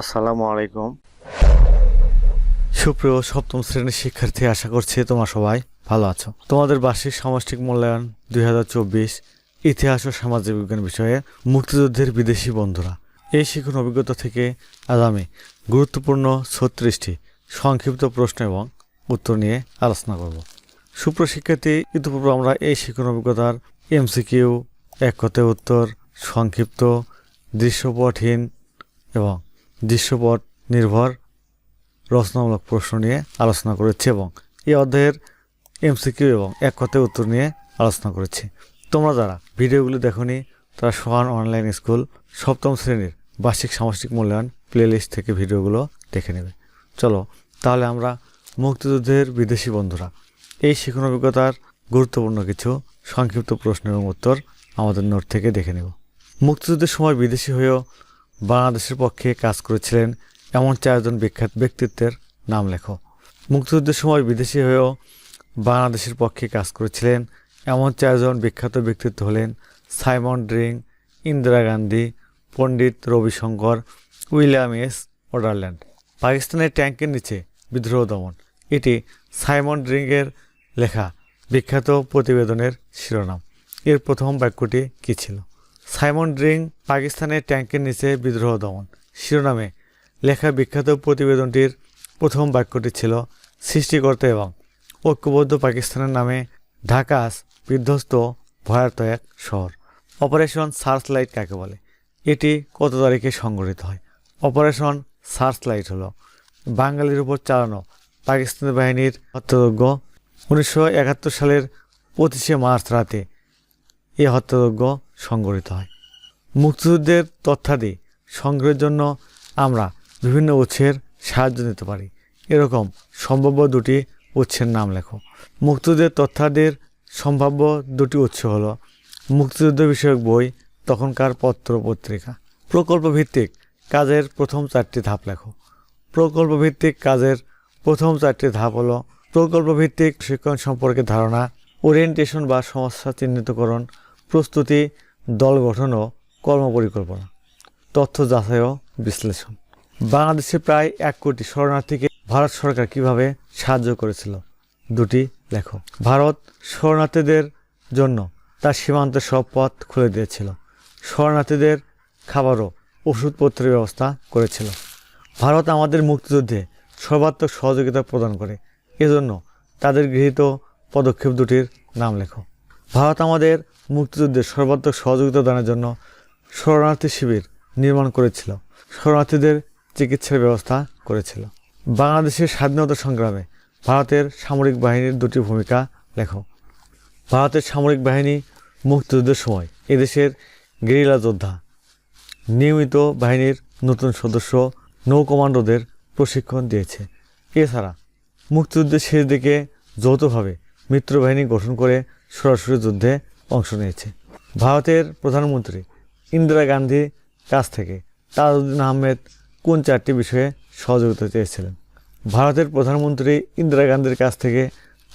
আসসালামু আলাইকুম। সুপ্রিয় সপ্তম শ্রেণির শিক্ষার্থী, আশা করছি তোমরা সবাই ভালো আছো। তোমাদের বার্ষিক সামষ্টিক মূল্যায়ন দুই হাজার চব্বিশ, ইতিহাস ও সামাজিক বিজ্ঞান বিষয়ে মুক্তিযুদ্ধের বিদেশি বন্ধুরা। এই শিক্ষণ অভিজ্ঞতা থেকে আজ আমি গুরুত্বপূর্ণ ছত্রিশটি সংক্ষিপ্ত প্রশ্ন এবং উত্তর নিয়ে আলোচনা করব। সুপ্রশিক্ষার্থী ইতিপূর্বে আমরা এই শিক্ষণ অভিজ্ঞতার এমসিকিউ, এক কথায় উত্তর, সংক্ষিপ্ত, দৃশ্যপটহীন এবং দৃশ্যপট নির্ভর, রচনামূলক প্রশ্ন নিয়ে আলোচনা করেছি এবং এই অধ্যায়ের এমসিকিউ এবং এক কথায় উত্তর নিয়ে আলোচনা করেছি। তোমরা যারা ভিডিওগুলো দেখোনি, তারা সোহান অনলাইন স্কুল সপ্তম শ্রেণির বার্ষিক সামষ্টিক মূল্যায়ন প্লেলিস্ট থেকে ভিডিওগুলো দেখে নেবে। চলো, তাহলে আমরা মুক্তিযুদ্ধের বিদেশি বন্ধুরা, এই শিক্ষণ অভিজ্ঞতার গুরুত্বপূর্ণ কিছু সংক্ষিপ্ত প্রশ্ন এবং উত্তর আমাদের নোট থেকে দেখে নেব। মুক্তিযুদ্ধের সময় বিদেশি হয়েও বাংলাদেশের পক্ষে কাজ করেছিলেন এমন চারজন বিখ্যাত ব্যক্তিত্বের নাম লেখো। মুক্তিযুদ্ধের সময় বিদেশি হয়েও বাংলাদেশের পক্ষে কাজ করেছিলেন এমন চারজন বিখ্যাত ব্যক্তিত্ব হলেন Simon Dring, Indira Gandhi, Pandit Ravi Shankar, William S Oderland পাকিস্তানের ট্যাঙ্কের নিচে বিদ্রোহ দমন। এটি সাইমন ড্রিংয়ের লেখা বিখ্যাত প্রতিবেদনের শিরোনাম। এর প্রথম বাক্যটি কী ছিল? সাইমন ড্রিং পাকিস্তানের ট্যাঙ্কের নিচে বিদ্রোহ দমন। শিরোনামে লেখা বিখ্যাত প্রতিবেদনটির প্রথম বাক্যটি ছিল, সৃষ্টিকর্তা এবং ঐক্যবদ্ধ পাকিস্তানের নামে ঢাকা বিধ্বস্ত, ভয়ার্ত এক শহর। অপারেশন সার্চ লাইট কাকে বলে? এটি কত তারিখে সংগঠিত হয়? অপারেশন সার্চ লাইট হলো বাঙালির উপর চালানো পাকিস্তানি বাহিনীর হত্যাযজ্ঞ। উনিশশো একাত্তর সালের পঁচিশে মার্চ রাতে এই হত্যাযজ্ঞ সংগঠিত হয়। মুক্তিযুদ্ধের তথ্যাদি সংগ্রহের জন্য আমরা বিভিন্ন উৎসের সাহায্য নিতে পারি। এরকম সম্ভাব্য দুটি উৎসের নাম লেখো। মুক্তিযুদ্ধের তথ্যাদির সম্ভাব্য দুটি উৎস হলো মুক্তিযুদ্ধ বিষয়ক বই, তখনকার পত্র পত্রিকা। প্রকল্প ভিত্তিক কাজের প্রথম চারটি ধাপ লেখো। প্রকল্প ভিত্তিক কাজের প্রথম চারটি ধাপ হলো প্রকল্প ভিত্তিক শিক্ষণ সম্পর্কে ধারণা ওরিয়েন্টেশন বা সমস্যা চিহ্নিতকরণ, প্রস্তুতি দল গঠন ও কর্মপরিকল্পনা, তথ্য যাচাই ও বিশ্লেষণ। বাংলাদেশে প্রায় এক কোটি শরণার্থীকে ভারত সরকার কীভাবে সাহায্য করেছিল? দুটি লেখো। ভারত শরণার্থীদের জন্য তার সীমান্তের সব পথ খুলে দিয়েছিল। শরণার্থীদের খাবারও ওষুধপত্রের ব্যবস্থা করেছিল। ভারত আমাদের মুক্তিযুদ্ধে সর্বাত্মক সহযোগিতা প্রদান করে। এজন্য তাদের গৃহীত পদক্ষেপ দুটির নাম লেখো। ভারত আমাদের মুক্তিযুদ্ধে সর্বাত্মক সহযোগিতা দানের জন্য শরণার্থী শিবির নির্মাণ করেছিল। শরণার্থীদের চিকিৎসার ব্যবস্থা করেছিল। বাংলাদেশের স্বাধীনতা সংগ্রামে ভারতের সামরিক বাহিনীর দুটি ভূমিকা লেখো। ভারতের সামরিক বাহিনী মুক্তিযুদ্ধের সময় এদেশের গেরিলা যোদ্ধা, নিয়মিত বাহিনীর নতুন সদস্য নৌ কমান্ডোদের প্রশিক্ষণ দিয়েছে। এছাড়া মুক্তিযুদ্ধের শেষ দিকে যৌথভাবে মিত্রবাহিনী গঠন করে সরাসরি যুদ্ধে অংশ নিয়েছে। ভারতের প্রধানমন্ত্রী ইন্দিরা গান্ধীর কাছ থেকে তাজউদ্দিন আহমেদ কোন চারটি বিষয়ে সহযোগিতা চেয়েছিলেন? ভারতের প্রধানমন্ত্রী ইন্দিরা গান্ধীর কাছ থেকে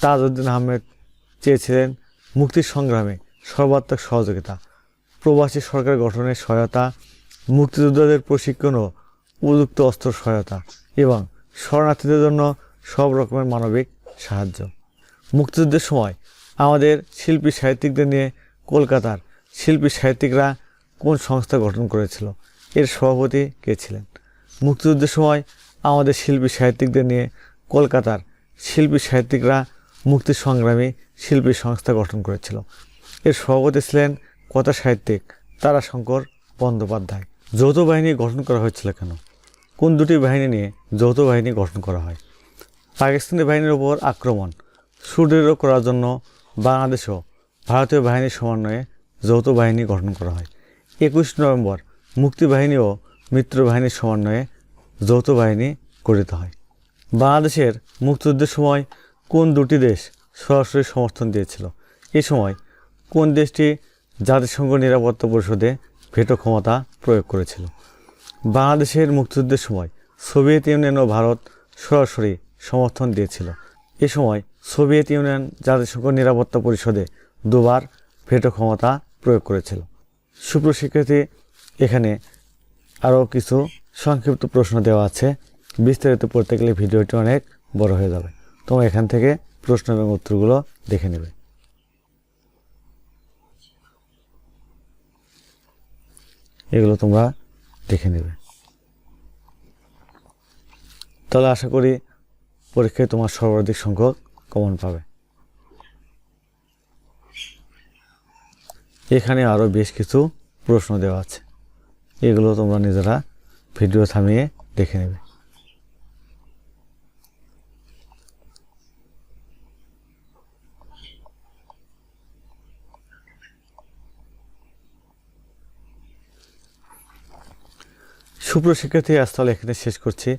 তাজউদ্দিন আহমেদ চেয়েছিলেন মুক্তির সংগ্রামে সর্বাত্মক সহযোগিতা, প্রবাসী সরকার গঠনের সহায়তা, মুক্তিযোদ্ধাদের প্রশিক্ষণ ও উপযুক্ত অস্ত্র সহায়তা এবং শরণার্থীদের জন্য সব রকমের মানবিক সাহায্য। মুক্তিযুদ্ধের সময় আমাদের শিল্পী সাহিত্যিকদের নিয়ে কলকাতার শিল্পী সাহিত্যিকরা কোন সংস্থা গঠন করেছিল? এর সভাপতি কে ছিলেন? মুক্তিযুদ্ধের সময় আমাদের শিল্পী সাহিত্যিকদের নিয়ে কলকাতার শিল্পী সাহিত্যিকরা মুক্তি সংগ্রামী শিল্পী সংস্থা গঠন করেছিল। এর সভাপতি ছিলেন কথা সাহিত্যিক তারাশঙ্কর বন্দ্যোপাধ্যায়। যৌথ বাহিনী গঠন করা হয়েছিল কেন? কোন দুটি বাহিনী নিয়ে যৌথ বাহিনী গঠন করা হয়? পাকিস্তানি বাহিনীর ওপর আক্রমণ, সুদৃঢ় করার জন্য বাংলাদেশও ভারতীয় বাহিনীর সমন্বয়ে যৌথ বাহিনী গঠন করা হয়। একুশ নভেম্বর মুক্তিবাহিনী ও মিত্র বাহিনীর সমন্বয়ে যৌথ বাহিনী গঠিত হয়। বাংলাদেশের মুক্তিযুদ্ধের সময় কোন দুটি দেশ সরাসরি সমর্থন দিয়েছিল? এ সময় কোন দেশটি জাতিসংঘ নিরাপত্তা পরিষদে ভেটো ক্ষমতা প্রয়োগ করেছিল? বাংলাদেশের মুক্তিযুদ্ধের সময় সোভিয়েত ইউনিয়ন ও ভারত সরাসরি সমর্থন দিয়েছিল। এ সময় সোভিয়েত ইউনিয়ন জাতিসংঘ নিরাপত্তা পরিষদে দুবার ভেটো ক্ষমতা প্রয়োগ করেছিল। সুপ্রশিক্ষার্থী এখানে আরও কিছু সংক্ষিপ্ত প্রশ্ন দেওয়া আছে। বিস্তারিত পড়তে গেলে ভিডিওটি অনেক বড় হয়ে যাবে। তোমরা এখান থেকে প্রশ্ন এবং উত্তরগুলো দেখে নেবে। এগুলো তোমরা দেখে নেবে। তাহলে আশা করি পরীক্ষায় তোমার সর্বাধিক সংখ্যক কমন পাবে। এখানে আরও বেশ কিছু প্রশ্ন দেওয়া আছে। এগুলো তোমরা নিজেরা ভিডিও থামিয়ে দেখে নেবে। সুপ্রিয় শিক্ষার্থী, আজ তাহলে এখানে শেষ করছি।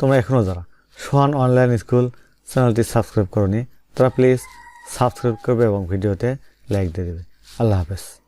তোমরা এখনও যারা সোহান অনলাইন স্কুল চ্যানেলটি সাবস্ক্রাইব করনি, তারা প্লিজ সাবস্ক্রাইব করবে এবং ভিডিওতে লাইক দিয়ে দেবে। আল্লাহ হাফেজ।